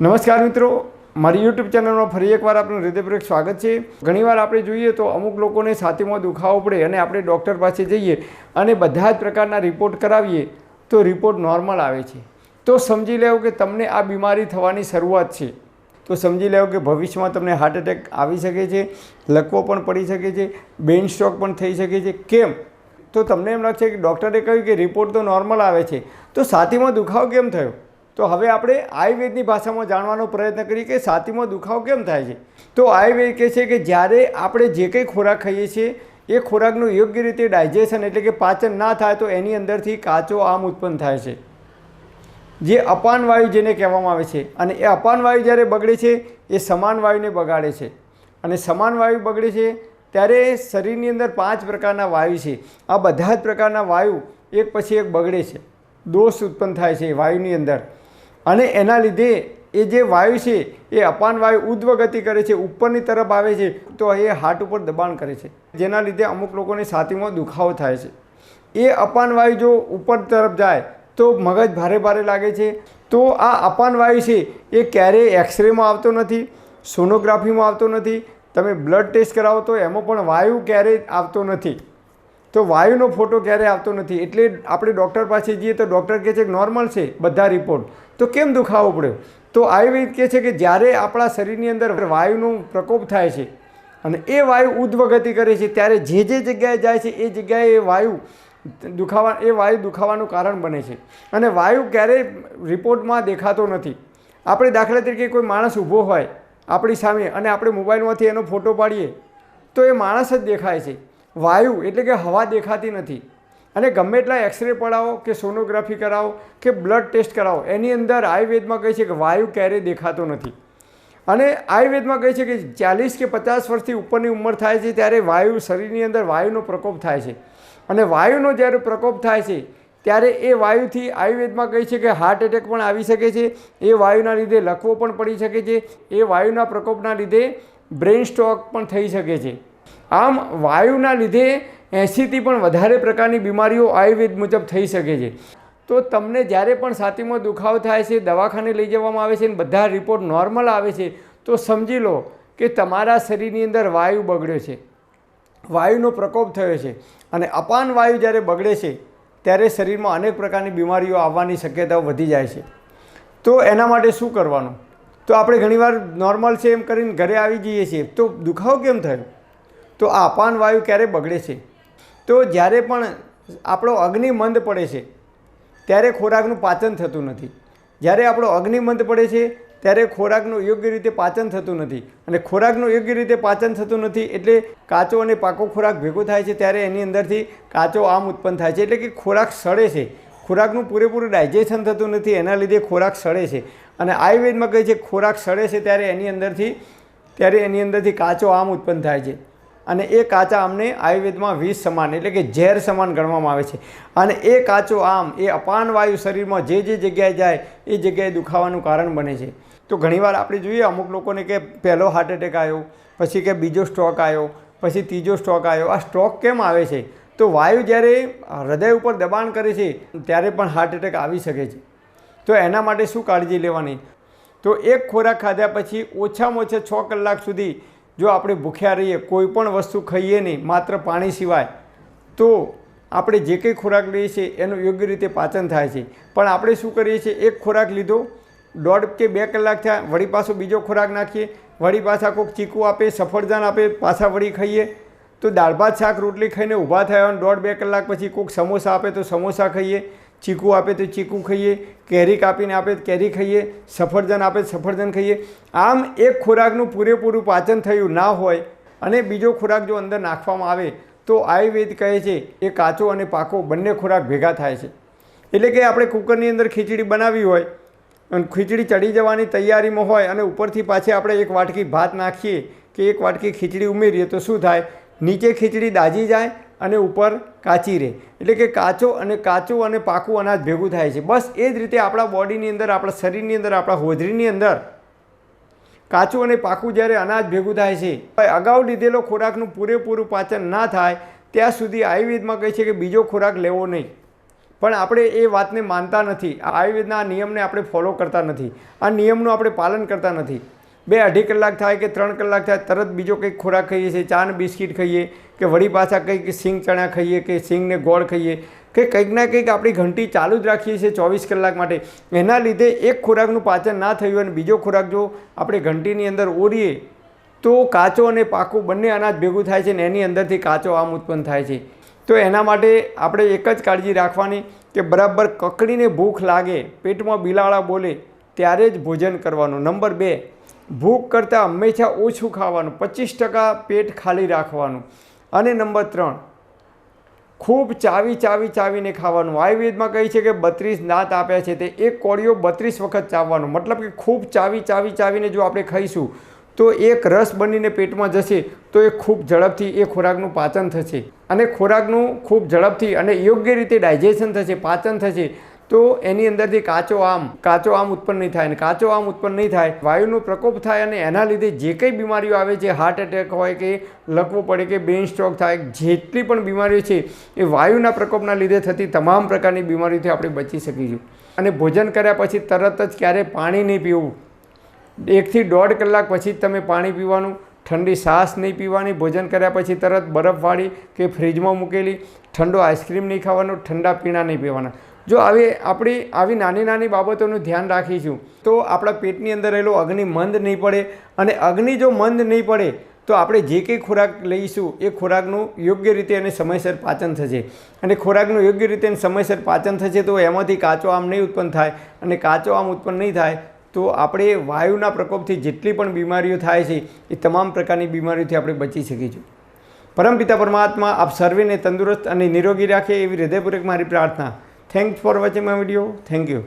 નમસ્કાર મિત્રો, મારી યુટ્યુબ ચેનલમાં ફરી એકવાર આપનું હૃદયપૂર્વક સ્વાગત છે. ઘણીવાર આપણે જોઈએ તો અમુક લોકોને છાતીમાં દુખાવો પડે અને આપણે ડૉક્ટર પાસે જઈએ અને બધા જ પ્રકારના રિપોર્ટ કરાવીએ તો રિપોર્ટ નોર્મલ આવે છે. તો સમજી લેવું કે તમને આ બીમારી થવાની શરૂઆત છે. તો સમજી લેવું કે ભવિષ્યમાં તમને હાર્ટ એટેક આવી શકે છે, લકવો પણ પડી શકે છે બેન સ્ટ્રોક પણ થઈ શકે છે. કેમ? તો તમને એમ લાગશે કે ડૉક્ટરે કહ્યું કે રિપોર્ટ તો નોર્મલ આવે છે. તો છાતીમાં દુખાવો કેમ થયો? તો હવે આપણે આયુર્વેદની ભાષામાં જાણવાનો પ્રયત્ન કરીએ કે છાતીમાં દુખાવો કેમ થાય છે? તો આયુર્વેદ કહે છે કે જ્યારે આપણે જે કંઈ ખોરાક ખાઈએ છીએ, એ ખોરાકનું યોગ્ય રીતે ડાયજેશન એટલે કે પાચન ના થાય તો એની અંદરથી કાચો આમ ઉત્પન્ન થાય છે. જે અપાન વાયુ જેને કહેવામાં આવે છે અને એ અપાન વાયુ જ્યારે બગડે છે, એ સમાન વાયુને બગાડે છે. અને સમાન વાયુ બગડે છે ત્યારે શરીરની અંદર પાંચ પ્રકારના વાયુ છે. આ બધા જ પ્રકારના વાયુ એક પછી એક બગડે છે. દોષ ઉત્પન્ન થાય છે વાયુની અંદર. અને એના લીધે એ જે વાયુ છે, એ અપાન વાયુ ઉદ્વગતિ કરે છે, ઉપરની તરફ આવે છે, તો એ હાર્ટ ઉપર દબાણ કરે છે. જેના લીધે અમુક લોકોને છાતીમાં દુખાવો થાય છે. એ અપાન વાયુ જો ઉપર તરફ જાય, તો મગજ ભારે ભારે લાગે છે. તો આ અપાન વાયુ છે, એ ક્યારેય એક્સરેમાં આવતો નથી, સોનોગ્રાફીમાં આવતો નથી. તમે બ્લડ ટેસ્ટ કરાવો તો એમાં પણ વાયુ ક્યારેય આવતો નથી. તો વાયુનો ફોટો ક્યારેય આવતો નથી? એટલે આપણે ડૉક્ટર પાસે જઈએ તો ડૉક્ટર કહે છે કે નોર્મલ છે, બધા રિપોર્ટ. તો કેમ દુખાવો પડ્યો? તો આયુર્વેદ કહે છે કે જ્યારે આપણા શરીરની અંદર વાયુનો પ્રકોપ થાય છે અને એ વાયુ ઉદ્વગતિ કરે છે, ત્યારે જે જે જગ્યાએ જાય છે, એ જગ્યાએ એ વાયુ દુખાવા, એ વાયુ દુખાવાનું કારણ બને છે. અને વાયુ ક્યારેય રિપોર્ટમાં દેખાતો નથી. આપણે દાખલા તરીકે કોઈ માણસ ઊભો હોય આપણી સામે અને આપણે મોબાઈલમાંથી એનો ફોટો પાડીએ, તો એ માણસ જ દેખાય છે. વાયુ એટલે કે હવા દેખાતી નથી. અને ગમે એટલા એક્સરે પડાવો કે સોનોગ્રાફી કરાવો કે બ્લડ ટેસ્ટ કરાવો, એની અંદર આયુર્વેદમાં કહે છે કે વાયુ ક્યારેય દેખાતો નથી. અને આયુર્વેદમાં કહે છે કે ચાલીસ કે પચાસ વર્ષથી ઉપરની ઉંમર થાય છે ત્યારે વાયુ શરીરની અંદર વાયુનો પ્રકોપ થાય છે. અને વાયુનો જ્યારે પ્રકોપ થાય છે, ત્યારે એ વાયુથી આયુર્વેદમાં કહે છે કે હાર્ટ એટેક પણ આવી શકે છે, એ વાયુના લીધે લકવો પણ પડી શકે છે, એ વાયુના પ્રકોપના લીધે બ્રેઇન સ્ટ્રોક પણ થઈ શકે છે. આમ વાયુના લીધે એંસીથી પણ વધારે પ્રકારની બીમારીઓ આયુર્વેદ મુજબ થઈ શકે છે. તો તમને જ્યારે પણ છાતીમાં દુખાવો થાય છે, દવાખાને લઈ જવામાં આવે છે અને બધા રિપોર્ટ નોર્મલ આવે છે, તો સમજી લો કે તમારા શરીરની અંદર વાયુ બગડ્યો છે. વાયુનો પ્રકોપ થયો છે અને અપાન વાયુ જ્યારે બગડે છે, ત્યારે શરીરમાં અનેક પ્રકારની બીમારીઓ આવવાની શક્યતાઓ વધી જાય છે. તો એના માટે શું કરવાનું? તો આપણે ઘણીવાર નોર્મલ છે એમ કરીને ઘરે આવી જઈએ છીએ. તો દુખાવો કેમ થયો? તો આ અપાન વાયુ ક્યારે બગડે છે? તો જ્યારે પણ આપણો અગ્નિ મંદ પડે છે, ત્યારે ખોરાકનું પાચન થતું નથી. જ્યારે આપણો અગ્નિ મંદ પડે છે, ત્યારે ખોરાકનું યોગ્ય રીતે પાચન થતું નથી. અને ખોરાકનું યોગ્ય રીતે પાચન થતું નથી એટલે કાચો અને પાકો ખોરાક ભેગો થાય છે, ત્યારે એની અંદરથી કાચો આમ ઉત્પન્ન થાય છે. એટલે કે ખોરાક સડે છે. ખોરાકનું પૂરેપૂરું ડાયજેશન થતું નથી, એના લીધે ખોરાક સડે છે. અને આયુર્વેદમાં કહે છે, ખોરાક સડે છે, ત્યારે એની અંદરથી, ત્યારે એની અંદરથી કાચો આમ ઉત્પન્ન થાય છે. અને એ કાચા આમને આયુર્વેદમાં વિષ સમાન, એટલે કે ઝેર સમાન ગણવામાં આવે છે. અને એ કાચો આમ, એ અપાન વાયુ શરીરમાં જે જે જગ્યાએ જાય, એ જગ્યાએ દુખાવાનું કારણ બને છે. તો ઘણીવાર આપણે જોઈએ, અમુક લોકોને કે પહેલો હાર્ટ એટેક આવ્યો, પછી કે બીજો સ્ટ્રોક આવ્યો, પછી ત્રીજો સ્ટ્રોક આવ્યો. આ સ્ટ્રોક કેમ આવે છે? તો વાયુ જ્યારે હૃદય ઉપર દબાણ કરે છે, ત્યારે પણ હાર્ટ એટેક આવી શકે છે. તો એના માટે શું કાળજી લેવાની? તો એક ખોરાક ખાધા પછી ઓછામાં ઓછા છ કલાક સુધી જો આપણે ભૂખ્યા રહીએ, કોઈ પણ વસ્તુ ખાઈએ નહીં, માત્ર પાણી સિવાય, તો આપણે જે કંઈ ખોરાક લઈએ છીએ એનું યોગ્ય રીતે પાચન થાય છે. પણ આપણે શું કરીએ છીએ, એક ખોરાક લીધો, દોઢ કે બે કલાક થયા, વળી પાછો બીજો ખોરાક નાખીએ, વળી પાછા કોઈક ચીકુ આપે, સફરજન આપે, પાછા વળી ખાઈએ, તો દાળ ભાત શાક, રોટલી ખાઈને ઊભા થયા અને દોઢ બે કલાક પછી કોઈક સમોસા આપે તો સમોસા ખાઈએ. ચીકુ આપે તો ચીકુ ખાઈએ, કેરી કાપીને આપે તો કેરી ખાઈએ, સફરજન આપે સફરજન ખાઈએ. આમ એક ખોરાકનું પૂરેપૂરું પાચન થયું ના હોય અને બીજો ખોરાક જો અંદર નાખવામાં આવે તો આયુર્વેદ કહે છે, એ કાચો અને પાકો બંને ખોરાક ભેગા થાય છે. એટલે કે આપણે કુકરની અંદર ખીચડી બનાવી હોય, અને ખીચડી ચડી જવાની તૈયારીમાં હોય અને ઉપરથી પાછી આપણે એક વાટકી ભાત નાખીએ કે એક વાટકી ખીચડી ઉમેરીએ તો શું થાય? નીચે ખીચડી દાજી જાય અને ઉપર કાચી રહે. એટલે કે કાચો અને કાચું અને પાકું અનાજ ભેગું થાય છે. બસ એ જ રીતે આપણા બોડીની અંદર, આપણા શરીરની અંદર, આપણા હોજરીની અંદર કાચું અને પાકું જ્યારે અનાજ ભેગું થાય છે અગાઉ લીધેલો ખોરાકનું પૂરેપૂરું પાચન ના થાય, ત્યાં સુધી આયુર્વેદમાં કહે છે કે બીજો ખોરાક લેવો નહીં. પણ આપણે એ વાતને માનતા નથી. આયુર્વેદના આ નિયમને આપણે ફોલો કરતા નથી. આ નિયમનું આપણે પાલન કરતા નથી. બે અઢી કલાક થાય કે ત્રણ કલાક થાય, તરત બીજો કંઈક ખોરાક ખાઈએ છીએ, ચા બિસ્કિટ ખાઈએ કે વળી પાછા કંઈક સિંગ ચણા ખાઈએ કે સિંગને ગોળ ખાઈએ કે કંઈક ના કંઈક આપણી ઘંટી ચાલુ જ રાખીએ છીએ ચોવીસ કલાક માટે. એના લીધે એક ખોરાકનું પાચન ના થયું અને બીજો ખોરાક જો આપણે ઘંટીની અંદર ઓરીએ તો કાચો અને પાકું બંને અનાજ ભેગું થાય છે ને એની અંદરથી કાચો આમ ઉત્પન્ન થાય છે. તો એના માટે આપણે એક જ કાળજી રાખવાની કે બરાબર કકડીને ભૂખ લાગે, પેટમાં બિલાડા બોલે, ત્યારે જ ભોજન કરવાનું. નંબર બે ભૂખ કરતાં હંમેશા ઓછું ખાવાનું, પચીસ ટકા પેટ ખાલી રાખવાનું. અને નંબર ત્રણ, ખૂબ ચાવી ચાવી ચાવીને ખાવાનું. આયુર્વેદમાં કહે છે કે બત્રીસ દાંત આપ્યા છે તે એક કોળીઓ બત્રીસ વખત ચાવવાનું. મતલબ કે ખૂબ ચાવી ચાવી ચાવીને જો આપણે ખાઈશું, તો એક રસ બનીને પેટમાં જશે, તો એ ખૂબ ઝડપથી એ ખોરાકનું પાચન થશે. અને ખોરાકનું ખૂબ ઝડપથી અને યોગ્ય રીતે ડાયજેશન થશે, પાચન થશે તો એની અંદરથી કાચો આમ કાચો આમ ઉત્પન્ન નહીં થાય અને કાચો આમ ઉત્પન્ન નહીં થાય, વાયુનો પ્રકોપ થાય અને એના લીધે જે કંઈ બીમારીઓ આવે છે હાર્ટ એટેક હોય કે લકવો પડે કે બ્રેન સ્ટ્રોક થાય, જેટલી પણ બીમારીઓ છે, એ વાયુના પ્રકોપના લીધે થતી તમામ પ્રકારની બીમારીઓથી આપણે બચી શકીશું. અને ભોજન કર્યા પછી તરત જ ક્યારેય પાણી નહીં પીવું. એકથી દોઢ કલાક પછી જ તમે પાણી પીવાનું, ઠંડી સાસ નહીં પીવાની, ભોજન કર્યા પછી તરત બરફવાળી કે ફ્રીજમાં મૂકેલી, ઠંડો આઈસ્ક્રીમ નહીં ખાવાનો, ઠંડા પીણા નહીં પીવાના. જો આવી આપણી આવી નાની નાની બાબતોનું ધ્યાન રાખીશું, તો આપણા પેટની અંદર રહેલો અગ્નિ મંદ નહીં પડે અને અગ્નિ જો મંદ નહીં પડે, તો આપણે જે કંઈ ખોરાક લઈશું, એ ખોરાકનું યોગ્ય રીતે અને સમયસર પાચન થશે. અને ખોરાકનું યોગ્ય રીતે સમયસર પાચન થશે, તો એમાંથી કાચો આમ નહીં ઉત્પન્ન થાય અને કાચો આમ ઉત્પન્ન નહીં થાય, તો આપણે વાયુના પ્રકોપથી જેટલી પણ બીમારીઓ થાય છે, એ તમામ પ્રકારની બીમારીઓથી આપણે બચી શકીશું. પરમપિતા પરમાત્મા, આપ સર્વેને તંદુરસ્ત અને નિરોગી રાખે એવી હૃદયપૂર્વક મારી પ્રાર્થના. Thanks for watching my video thank you